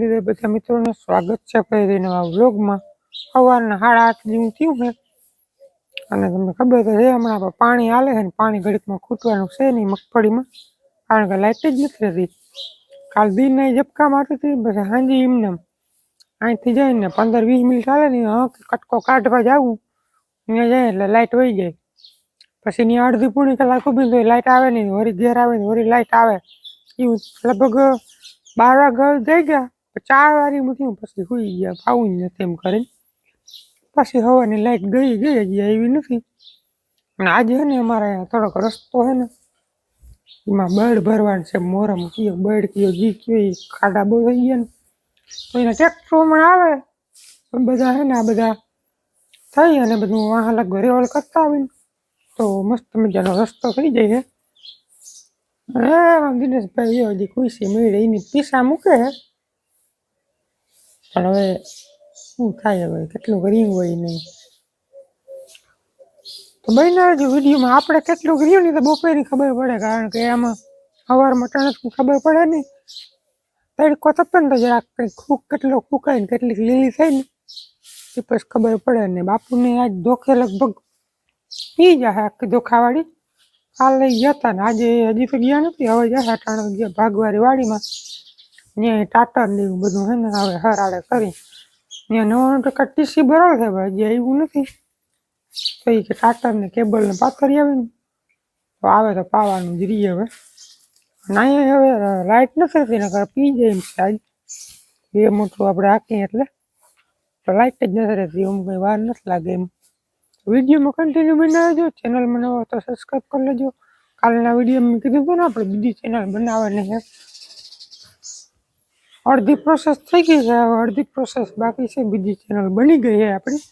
બધા મિત્રોને સ્વાગત છે ફરી નવા વ્લોગમાં. સવારના સાડા આઠ જેવું થયું છે. અને તમને ખબર તો છે, હમણાં પાણી હાલે છે ને પાણી ઘડીકમાં ખૂટવાનું છે નહીં મગફળીમાં. કારણ કે લાઇટ જ નથી રહેતી. કાલ દિનના ઝપકા મારતી હતી પછી હાંજી એમને અહીંથી અહીંથી જઈને પંદર વીસ મિનિટ ચાલે ને હા કટકો કાઢવા જાવું. ત્યાં જાય એટલે લાઇટ વહી જાય. પછી ત્યાં અડધી પૂણી કલાક ઊભી તો લાઇટ આવે નહીં. વરી ઘેર આવે ને વળી લાઇટ આવે. એવું લગભગ બાર વાગે જઈ ગયા. ચાર વાગે મૂક્યું પછી સુઈ ગયા જ નથી એમ કરીને. પછી હવાની લાઈટ ગઈ ગઈ, હજી આવી નથી. અને આજે ને અમારે અહીંયા થોડોક રસ્તો છે ને, એમાં બળ ભરવાનું છે, મોરમ કયો, બળ કયો, જી કયો, એ ખાડા બહુ થઈ ગયા ને. તો એના ટ્રેક્ટર હમણાં આવે, પણ બધા છે ને આ બધા થઈ અને બધું વાહન લગ રેવલ કરતા આવીને, તો મસ્ત મજાનો રસ્તો થઈ જાય છે દિનેશભાઈ હજી ખુશી મેળે એની પીસા મૂકે છે પણ હવે શું થાય હવે? કેટલું કર્યું હોય નહીં તો બહેના જો વિડીયોમાં આપણે કેટલું કર્યું ને તો બપોરની ખબર પડે, કારણ કે આમાં સવારમાં ટણક ખબર પડે નહીં. તડકો તપે ને તો જરાક ફૂક કેટલો ફૂકાય ને કેટલીક લીલી થાય ને, એ પછી ખબર પડે ને. બાપુને આજ ધોખે લગભગ પી જાય આખી ધોખાવાળી. કાલે ગયા હતા ને, આજે હજી તો ગયા નથી, હવે જાય અટાણે ગયા ભાગવારી વાડીમાં. ત્યાં ટાટર ને એવું બધું હે ને હવે હરાળે કરી. ત્યાં નવ્વાણું ટકા ટીસી બરાબર છે, ભાઈ જે આવ્યું નથી. તો કે ટાટર ને કેબલ ને પાથરી આવે ને. તો આવે તો પાવાનું જ રહીએ હવે. નાય હવે લાઇટ નથી રહેતી, નકર પી જાય એમ સાજ બે મોટું આપણે હાકીએ એટલે. તો લાઇટ જ નથી રહેતી એમ કંઈ વાર નથી લાગે એમ. વિડીયોમાં કન્ટિન્યુ બનાવજો ચેનલમાં નવો તો સબસ્ક્રાઈબ કરી લેજો. કાલના વિડીયોમાં કીધું હતું ને આપણે બીજી ચેનલ બનાવવાની છે. અડધી પ્રોસેસ થઈ ગઈ છે, હવે અડધી પ્રોસેસ બાકી છે, બીજી ચેનલ બની ગઈ છે આપણી.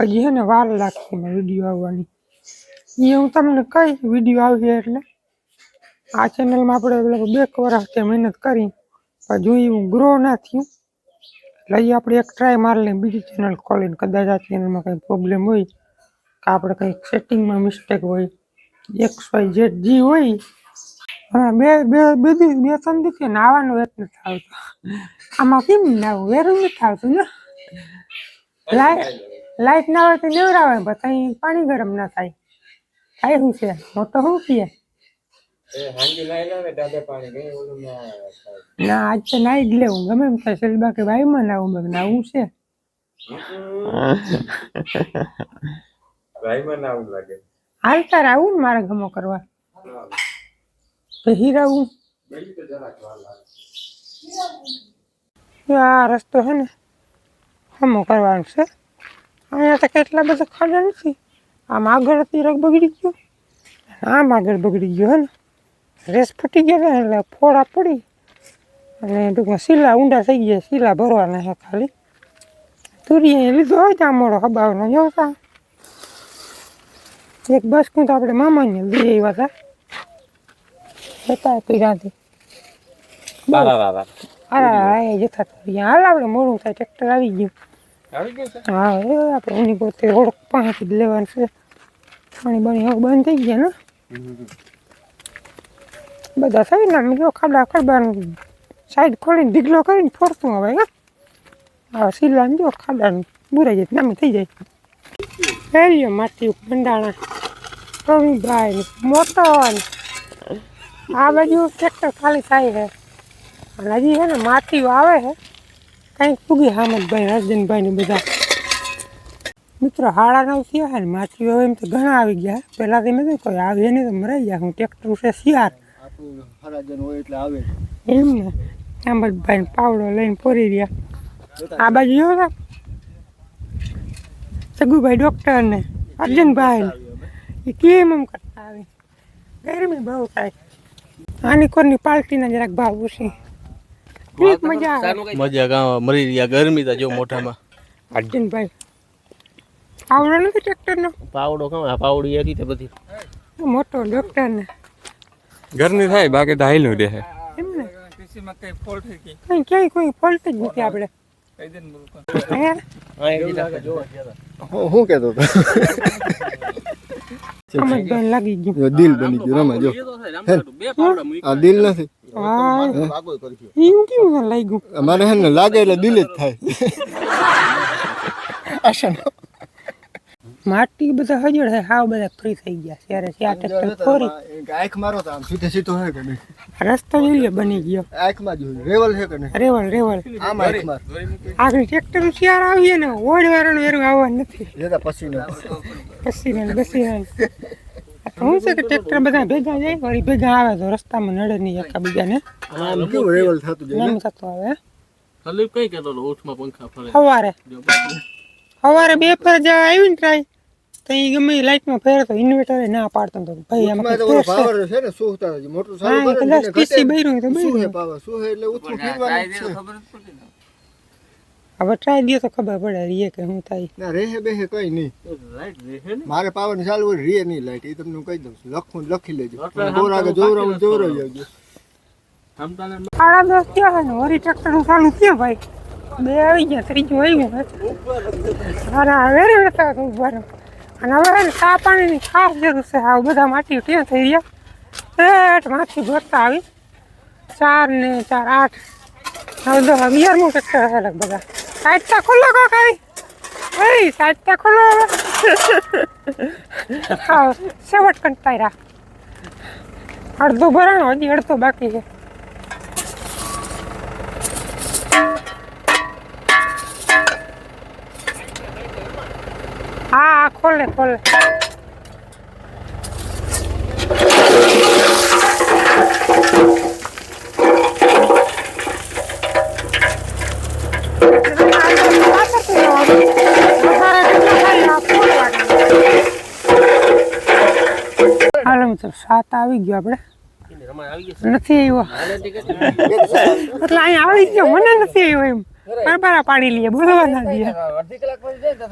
હજી છે ને વાર લાગશે એમાં વીડિયો આવવાની. એ હું તમને કઈ વીડિયો આવી એટલે? આ ચેનલમાં આપણે બે વર્ષ ત્યાં મહેનત કરી પણ જો હું ગ્રો ના થયું, એટલે એ આપણે એક ટ્રાય મારી લઈએ, બીજી ચેનલ ખોલીને કદાચ આ ચેનલમાં કંઈ પ્રોબ્લેમ હોય, કે આપણે કંઈક સેટિંગમાં મિસ્ટેક હોય એક્સ વાય ઝેડ જી હોય બે બે બે બે ત્રણ દિવસે નાવાનું વેત નથી આવતો. આમાં કેમ નાવું? વેરું નથી આવતું ને? લાઈટ ના હોય તો નવરાવે પણ ત્યાં પાણી ગરમ ના થાય. થાય શું છે? હું તો શું પીએ? ના આજ તો નાઈ જ લેવું. ગમે એમ થાય સેલબા બાકી ભાઈમાં નાવું બગ નાવું છે. હાલ તાર આવું ને મારે ગમો કરવા? હીરાવું આ રસ્તો છે ને હમો કરવાનો છે. અહીંયા તો કેટલા બધા ખાડા નથી. આમ આગળ તીરક બગડી ગયો. આમ આગળ બગડી ગયો હે ને. રેસ ફૂટી ગયા એટલે ફોડા પડી. અને ટૂંકમાં શીલા ઊંડા થઈ ગયા, શીલા ભરવાના છે ખાલી. તુરી અહીંયા લીધો હોય ત્યાં મોડો હબાવનો જોતા એક બસ કું તો આપણે મામાને લઈ આવ્યા હતા. જતા પીડાથી બારા અરે આ જતા હાલ આપણે મોડું થાય ટ્રેક્ટર આવી ગયું. આવી ગયું હા આપણે એની પોતે ઓળખ પાસેથી જ લેવાનું છે. પાણી હવે બંધ થઈ ગયા ને? બધા થઈ ને આમ જો ખાડા ખડબાનું સાઈડ ખોલીને ઢીગલો કરીને ફોરતું હવે હા? હા સિલાને જો ખાડાનું બુરાઈ જાય નામી થઈ જાય. એરિયો માટી બંડાણા પ્રવીણભાઈ મોટો આ બાજુ ટ્રેક્ટર ખાલી થાય છે. અને હજી છે ને માથી આવે છે. કંઈક પૂગી હામદભાઈ હરજનભાઈ ને બધા. મિત્રો હાડા નવ થયા છે ને માછલીઓ એમ તો ઘણા આવી ગયા પહેલાં તો મેં કોઈ આવે નહીં તો મરાઈ ગયા. હું ટ્રેક્ટર છે શિયાર એમ ને. હામદભાઈ પાવડો લઈને પોરી રહ્યા. આ બાજુ જો ને. સગુભાઈ ડૉક્ટર ને અર્જુનભાઈ એ કેમ એમ કરતા આવે ગરમી બહુ થાય. આની કોરની પાર્ટીના જરાક ભાવ છે મજા આવે. મજા ગામ મરી રહ્યા ગરમી તા જો મોઢામાં. અર્જુનભાઈ પાવડો નથી ટ્રેક્ટરનો? પાવડો કામ આ પાવડી હતી તે બધી. મોટો ડોક્ટર ને ઘરની થાય બાકી તો હાઈલું રહે. એમ ને કઈ ક્યાંય કોઈ ફોલ્ટ જ નથી આપણે. હા? એ કેતો હતો. સમજભાઈ લાગી ગયું દિલ બની ગયું રમા જો આ દિલ નથી મને હે ને લાગે એટલે દિલ જ થાય માટી બધા હજળ છે હાવ બધા ફ્રી થઈ ગયા ત્યારે છે આ ટ્રેક્ટર ફોરી આંખ મારો તો આમ સીધે સીધો હે કે નહીં? રસ્તો જોઈ બની ગયો. આંખમાં જ રેવલ છે કે નહીં? રેવલ રેવલ. આમ આંખ માર આગળ ટ્રેક્ટર શિયાર આવીએ ને ઓડ વેરણ વેરું આવવા નથી. જેતા પછી ને પછી ને બસી ને હું છે કે ટ્રેક્ટર બધા ભેગા જાય વળી ભેગા આવે તો રસ્તામાં નડે નહીં એકા બીજાને આમ કેવું રેવલ થતું જાય નામ થતું આવે. ખાલી કઈ કહેતો ઓઠમાં પંખા ફરે. સવારે. સવારે બે ફેર જવા આવી ને ટ્રાય તો એ ગમે એ લાઈટમાં ફેરતો ઇન્વર્ટર ના પાડતો તો ભાઈ આમાં તો પાવર છે ને શું થાય મોટું સારું હા, કરે કદાચ ને ઘટે. બૈરું તો શું બૈરું. હે પાવર શું હે? એટલે ઉઠું ફેરવાનું જ છે. હવે ટ્રાય દે તો ખબર પડે રીએ કે શું થાય. ના રેહે બેહે કઈ નહીં. મારે પાવર ને ચાલુ હોય રે નહીં લાઈટ એ તમને કહી દઉં છું. લખું લખી લેજો. બોર આગળ જોવરાવું જોવરાવી આવજો. સાડા દસ થયા છે ને ટ્રેક્ટરનું ચાલુ થયા ભાઈ બે આવી ગયા ત્રીજું આવ્યું હે અરે વેરતા રે નતા તો ઉભાનો અને હવે હે ચા પાણીની ખાસ જરૂર છે. આ બધા માટી ત્યાં થઈ રહ્યા. એટ માથી ભરતા આવી. ચાર ને ચાર, આઠ. હવે દસ અગિયારમું ટ્રેક્ટર હશે લગભગ સાઈડતા ખોલો કાક આવી. એ સાઈડતા ખોલો હવે. હા સેવટ કંટાયરા. અડધો ભરાણો, હજી અડધો બાકી છે. હા ખોલે ખોલે. હાલો મિત્રો સાત આવી ગયો આપણે. નથી આવ્યો. એટલે અહીંયા આવી ગયો. મને નથી આવ્યો એમ. બરાબર પાડી લઈએ બોલવા ના દઈએ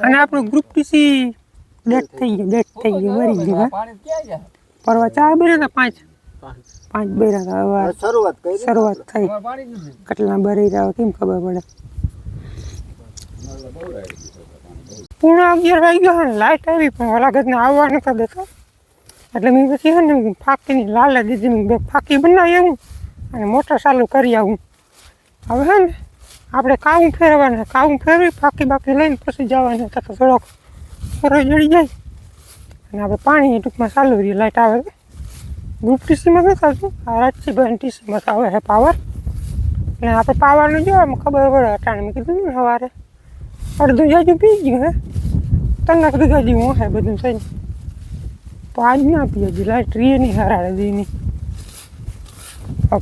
અને આપણું ગ્રુપ ટીસી ડેટ થઈ ગયું ડેટ થઈ ગયું મરી ગયું પરવા ચાર બેરા હતા પાંચ? પાંચ. બેરા હતા હવે શરૂઆત કરી શરૂઆત થઈ. કેટલા બરી રહ્યા કેમ ખબર પડે? પૂણા અગિયાર વાગી ગયો ને લાઈટ આવી પણ ઓલા ગદને આવવા નતા દેતા એટલે મેં પછી છે ને ફાકીની લાલા દીધી બે ફાકી બનાવી આવું અને મોટર ચાલુ કરી આવું. હવે છે ને આપણે કાવું ફેરવાના કાવું ફેરવી પાકી બાકી લઈને પછી જવાનું, તો થોડોક ફરો જડી જાય. અને આપણે પાણી ટૂંકમાં ચાલુ રહી લાઈટ આવે ગ્રુપ ટીસીમાં નથી આવતું આ રાજસીભાઈ ટીસીમાં આવે છે પાવર. અને આપણે પાવરનું જો આમ ખબર પડે અટાણે મેં કીધું ને સવારે. અડધું જાજુ પી ગયું, હે. તનક વીઘા જેવું હે બધું થઈને. તો આજ ના પીએ હજી લાઇટ રીએ નહીં હરાડે દીની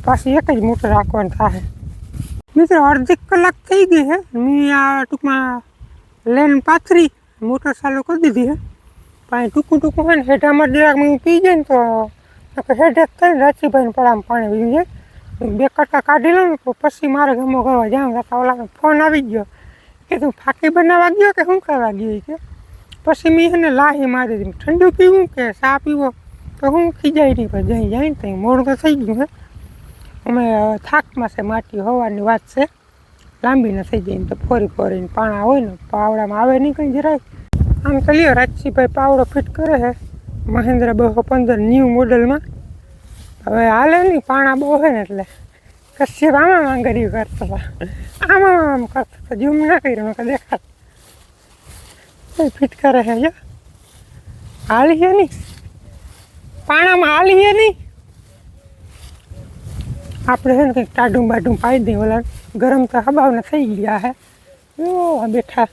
પાછી એક જ મોટર રાખવાની થાય. મિત્રો અડધી કલાક થઈ ગઈ હે. મેં આ ટૂંકમાં લેન પાથરી, મોટર ચાલુ કરી દીધી હે. પાણી ટૂંકું ટૂંકું હોય ને, હેઠામાં જરાક મેં પી જાય ને તો હેડેક થઈને રાચીભાઈને પડામાં પાણી વીજું જાય. બે કટકા કાઢી લઉં ને પછી મારે ગમો કરવા જાઉં તો ઓલા ફોન આવી ગયો. કે તું ફાકી બનાવવા ગયો કે શું કરવા ગયો કે? પછી મેં એને લાહી મારી દીધી. ઠંડુ પીવું કે ચા પીવો? તો હું ખીજાઈ રહી પણ જઈ જાય ને ત્યાં મોડું તો થઈ ગયું હે. અમે થાકમાં છે માટી હોવાની વાત છે. લાંબી ન થઈ જાય તો ફોરી ફોરીને પાણા હોય ને પાવડામાં આવે નહીં કંઈ જરાય. આમ તો લ્યો રાજસીભાઈ પાવડો ફિટ કરે છે. મહેન્દ્ર બસો પંદર ન્યૂ મોડલમાં. હવે હાલે નહીં, પાણા બહુ હોય ને એટલે. કશ્યપ આમાં માંગર્યું કરતો આમાં આમ કરતો હતો ઝૂમ ના કર્યું કે દેખાત. ફિટ કરે છે હાલી છે નહીં. પાણામાં હાલી છે નહીં. આપણે છે ને કંઈક ટાઢું બાઢું પાડી દઈએ, ઓલા ગરમ તો હબાવને થઈ ગયા હે. બેઠા.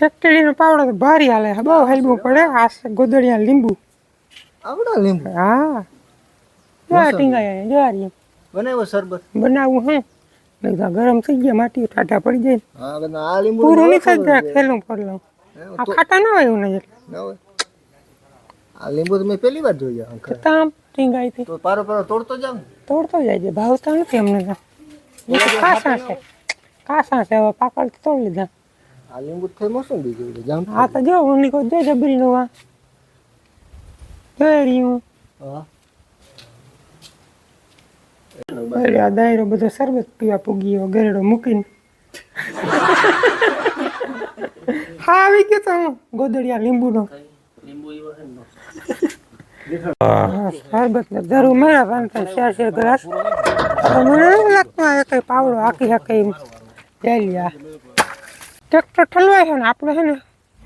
ટેક્ટરીનો પાવડો તો ભારી હાલે બહુ હેલવું પડે. આ ગોદડિયા લીંબુ. આવડા લીંબુ? હા. જોયા ટીંગાયા જોયા રીએ. બનાવ્યો શરબત? બનાવું હે. બધા ગરમ થઈ ગયા માટી ઠાઠા પડી જાય. હા આ લીંબુ પૂરું નહીં થઈ જાય ખેલું પડલું આ ખાટા ના હોય એવું નહીં એટલે. આ લીંબુ તો મેં પહેલી વાર જોયા અંકલ તામ ટીંગાઈ થી તો પારો પારો તોડતો જાવ તોડતો જાય છે ભાવતા નથી અમને તો. કાસા છે. કાસા છે હવે પાકડ તોડી લીધા. આ લીંબુ તો થઈ મોસંબી જેવું છે જામ આ તો જો હું નીકળ જો જબરીનું આ જોઈ રહ્યું હા. અરે આ દાયરો બધો શરબત પીવા પૂગી ગયો ગરેડો મૂકીને. હા આવી ગયો તો હું. ગોદડિયા લીંબુનો હા, શરબત ને જરૂર મળ્યા પણ પાંચ શેર ચાર ગ્લાસ મને લાગતું કઈ પાવડો આખી લઈ લ્યા ટ્રેક્ટર ઠલવાય છે ને, આપણે છે ને,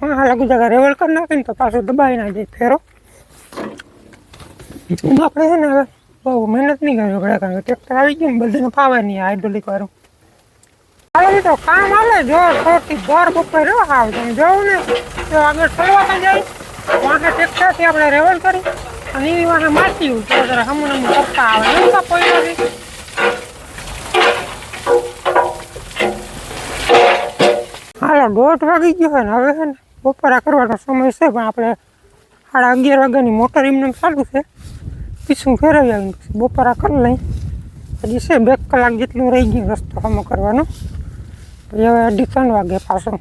હા લાગુ જગા રેવલ કરી નાખીને તો પાછું દબાઈ ના જાય ફેરો. આપણે છે ને હવે બહુ મહેનત નહીં કરવી પડે કારણ કે ટ્રેક્ટર આવી ગયું ને, બધાને ફાવે નહીં હાઇડ્રોલિક વાળું. હાલે તો કામ હાલે જો થોડથી ભર બપોર રહ્યો હાવ તમે જોવું ને, તો આગળ ઠલવાતા જાય. વાંકે ટ્રેક્ટરથી આપણે રેવલ કરી, અને એની વાંકે માટી તો જરા હમણાં કરતા આવે એવું તો કોઈ હાલો દોઢ વાગી ગયો ને હવે ને બપોરા કરવાનો સમય છે, પણ આપણે સાડા અગિયાર વાગ્યાની મોટર એમને એમ ચાલુ છે. પીછું ફેરવી પછી બપોરા કરી લઈ. હજી છે બે કલાક જેટલું રહી ગયું રસ્તો હમો કરવાનો. પછી હવે અઢી ત્રણ વાગે પાછો.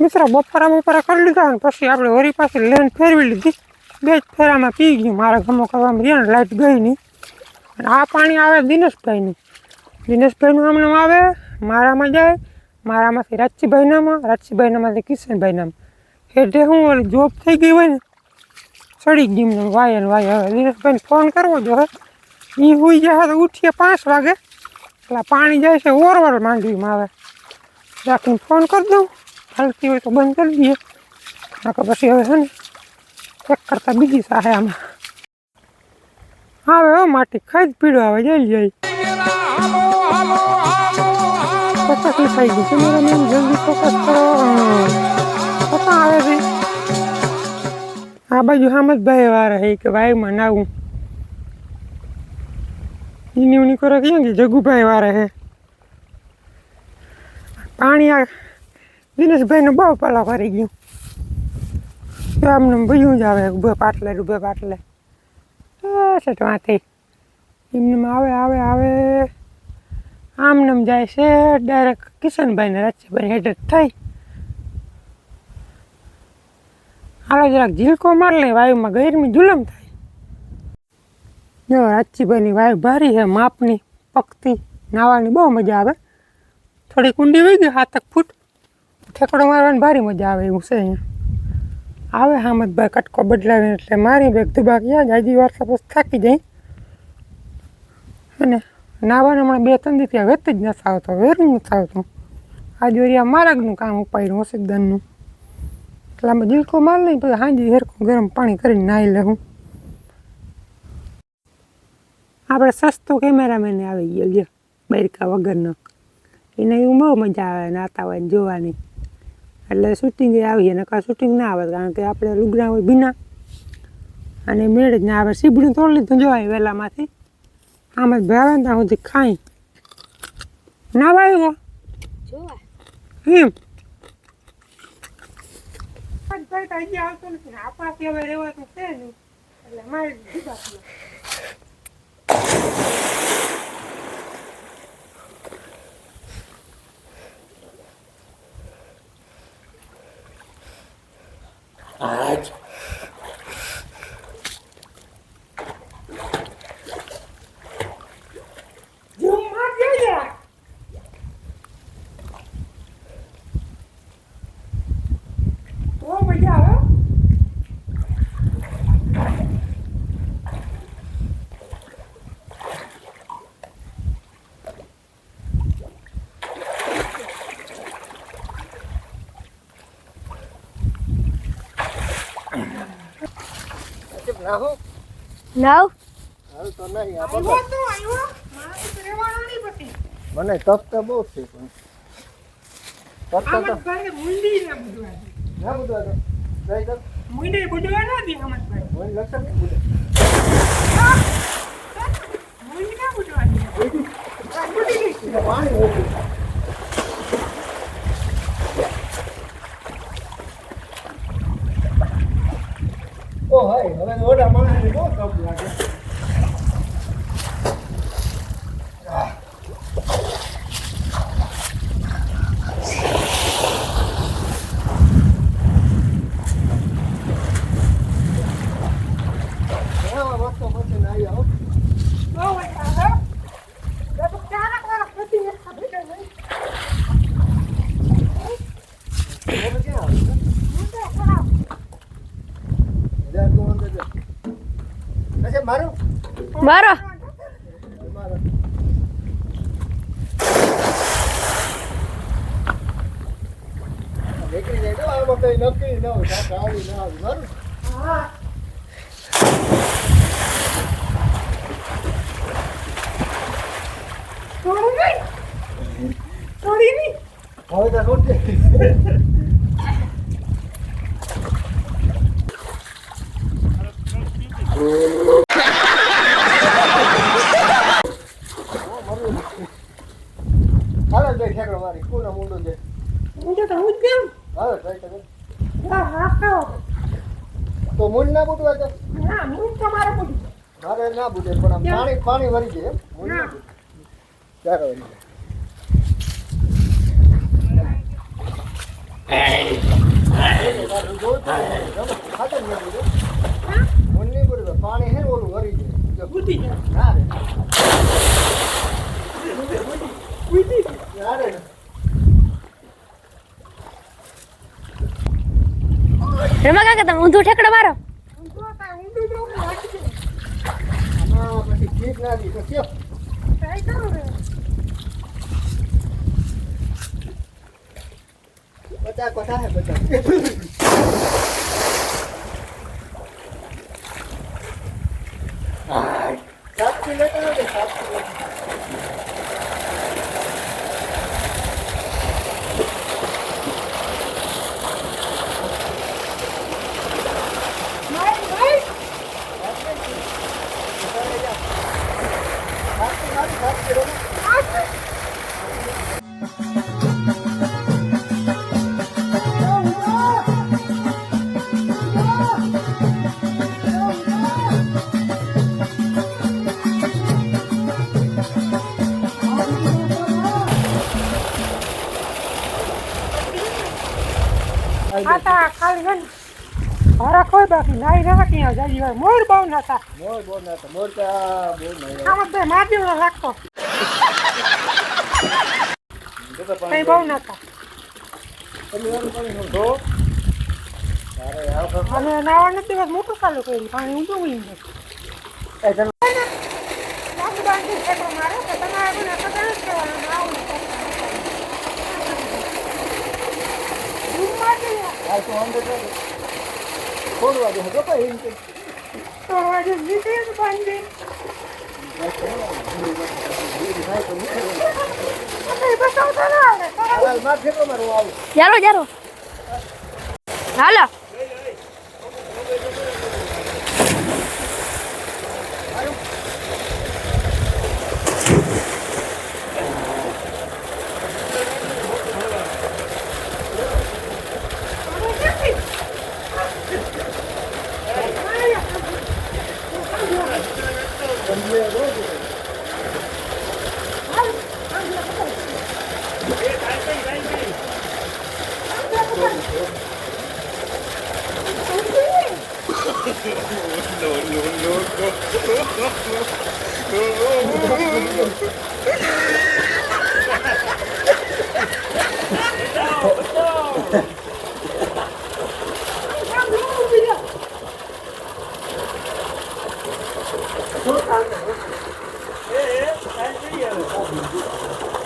મિત્રો, બપોરા બપોરા કરી લીધા ને પછી આપણે વરી પાછી લેન ફેરવી લીધી. બે જ ફેરામાં પી ગયું મારે ગમો કરવામાં રહ્યા ને લાઇટ ગઈ નહીં. અને આ પાણી આવે દિનેશભાઈનું. દિનેશભાઈનું હમણાં આવે, મારામાં જાય મારામાંથી રાચીભાઈનામાં રાચીભાઈનામાંથી કિશનભાઈનામાં. એટલે હું ઓલી જોબ થઈ ગઈ હોય ને, ચડી ગઈ એમને વાય ને વાય. હવે દિનેશભાઈને ફોન કરવો જો એ હોઈ જાય તો ઉઠીએ પાંચ વાગે. એટલે પાણી જાય છે ઓરવાળ માંડવીમાં આવે. રાખીને ફોન કરી દઉં. હાલતી હોય તો બંધ કરી દઈએ. નકર પછી હવે છે ને, એક કરતાં બીજી સાહે આમાં. આવે માટી ખાઈ જ પીડો આવે, જઈ જાય થઈ ગઈ છે ગયું મેમ જલ્દી ફોકસ કરો પપ્પા આવે છે આ બાજુ હામદભાઈ વાળા હે કે ભાઈ મનાવું એની ઉની કરો કે જગુભાઈ વારે હે પાણી આ દિનેશભાઈનો બહુ પાલા કરી ગયું તો આમને ભયું જ આવે ઉભે પાટલે ઉભે પાટલે સેટ વાંથી એમને આવે આવે આવે આમ નામ જાય છે ડાયરેક્ટ કિશનભાઈને રાજ્યભાઈ હેડ જ થઈ હાલો જરાક ઝીલકો માર લે, વાયુમાં ગરમી જુલમ થાય. જો રાજ્યભાઈની વાયુ ભારી છે, માપની પકતી નાવાની બહુ મજા આવે. થોડી કુંડી વહી ગઈ હાથક ફૂટ. ઠેકડો મારવાની ભારી મજા આવે એવું છે અહીંયા. આવે હામદભાઈ કટકો બદલાવીને એટલે મારી બેગ દુબા ક્યાં જાજી વાર પછી થાકી જાય. અને નાવાને હમણાં બે, ત્રણ દી ત્યાં વેત જ નથી આવતો, વેર નથી આવતું. આ જોરિયા મારાગનું કામ ઉપાડ્યું હોસિકદાનનું એટલે આમાં જીલકો માર લઈ પછી હાંજી હેરખું ગરમ પાણી કરીને નાહી લેવું આપણે સસ્તો કેમેરામેન આવી ગયો જો બૈરકા વગરનો. એને એવું બહુ મજા આવે, નાતા હોય જોવાની. એટલે શૂટિંગ આવીએ, નકર શૂટિંગ ના આવે, કારણ કે આપણે લુગડા હોય ભીના. અને મેળ જ ના આવે સીબડું તોડી લીધું જોવાય વહેલામાંથી આમ જ ભાવે ત્યાં સુધી ખાઈ. ના એમ રહેવાતું છે નહીં એટલે ના હો નવ હાલ તો નહીં આ આવ્યો તો આવ્યો. મારે તો રહેવાનું નહીં પછી. મને તપતા બહુ છે પણ તપતા તો આમદભાઈને મુંડી ને બધું ના બધું આ તો મુંડી બુડવા ના દે આમદભાઈ. મને લક્ષણ નહીં મુંડી ના બુડવા દે. આ બુડી ઊભો હોય હવે ઓઢા માણસને બહુ કપ લાગે Yeah. મારો. નીકળી જાય તો નક્કી ન સાચા આવી ના આવી મારું હા. થોડી નહીં. થોડી નહીં. હવે તો રોટી હાલો જઈ ઠેકડો મારી કોના મુંડો છે હું તો હું જ કેમ હાલો ટ્રાય કરો હા હા ખાઓ. તો મૂળ ના બુટવા તો ના હું તો મારે બધું મારે ના બુટે પણ આમ પાણી પાણી વળી જાય એમ મૂળ ના ના. બુટે. ચાલો વળી જાય. તારું જોવું પણ. તમે ખાતર નહીં બુટે. મૂળ નહીં બુટે. પાણી હે ઓલું વળી જાય જો. બુદ્ધિ ના રે બુદ્ધિ ના રે રમા કાકા તમે ઊંધું ઠેકડો મારો કાંઈ ઊંધું જોઉં ને વાંચી દઉં. આમાં પછી ઠીક ના દી તો કયો ટ્રાય કરો પચાસ પચાસ હે પચાસ કોઈ બાકી નાઈ ના ત્યાં જાય હોય. મોર બહુ નતા. મોર બહુ ના તો મોર તો બહુ નહીં આમ બે માધ્યમ લાગતો જો તો કઈ બહુ નતા. તમે એનું પાણી નો ધો? અને નાવા નથી બસ મોટું ચાલુ કર્યું. પાણી ઊંધું ઉઈ તો તમારે મને કદાચ જ કહેવાનું નાવું રૂમમાં જઈએ. હાલ તો અંદર જો થોડું વાગે હતો પણ એમ કે આજે નીકળીએ તો બાંધી. આ કઈ બતાવતા ના આવડે. તારા હાલ માર ફેરવો મારું આવું ચાલો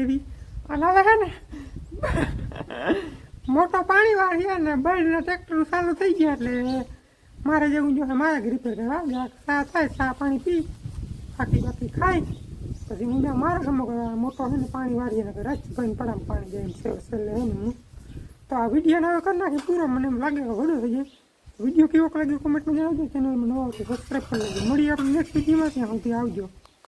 આવી અને હવે હે ને, મોટો પાણી વાળી અને બળના ટ્રેક્ટર ચાલુ થઈ ગયા એટલે મારે જવું જોઈએ, મારે ઘરે પર કરવા ચા થાય, ચા પાણી પી, બાકી બાકી ખાઈ પછી હું મારા ગમો મોટો છે ને પાણી વાળીએ રચ રાજભાઈ પડામ પાણી જાય સેવ સેલે હે. તો આ વીડિયો હવે કરી નાખી પૂરો, મને એમ લાગે કે થઈ જાય. વીડિયો કેવો લાગ્યો કોમેન્ટમાં જણાવજો ચેનલમાં નવો આવતો સબસ્ક્રાઈબ કરી લેજો. મળી આપણે નેક્સ્ટ વિડીયોમાં, ત્યાં સુધી આવજો.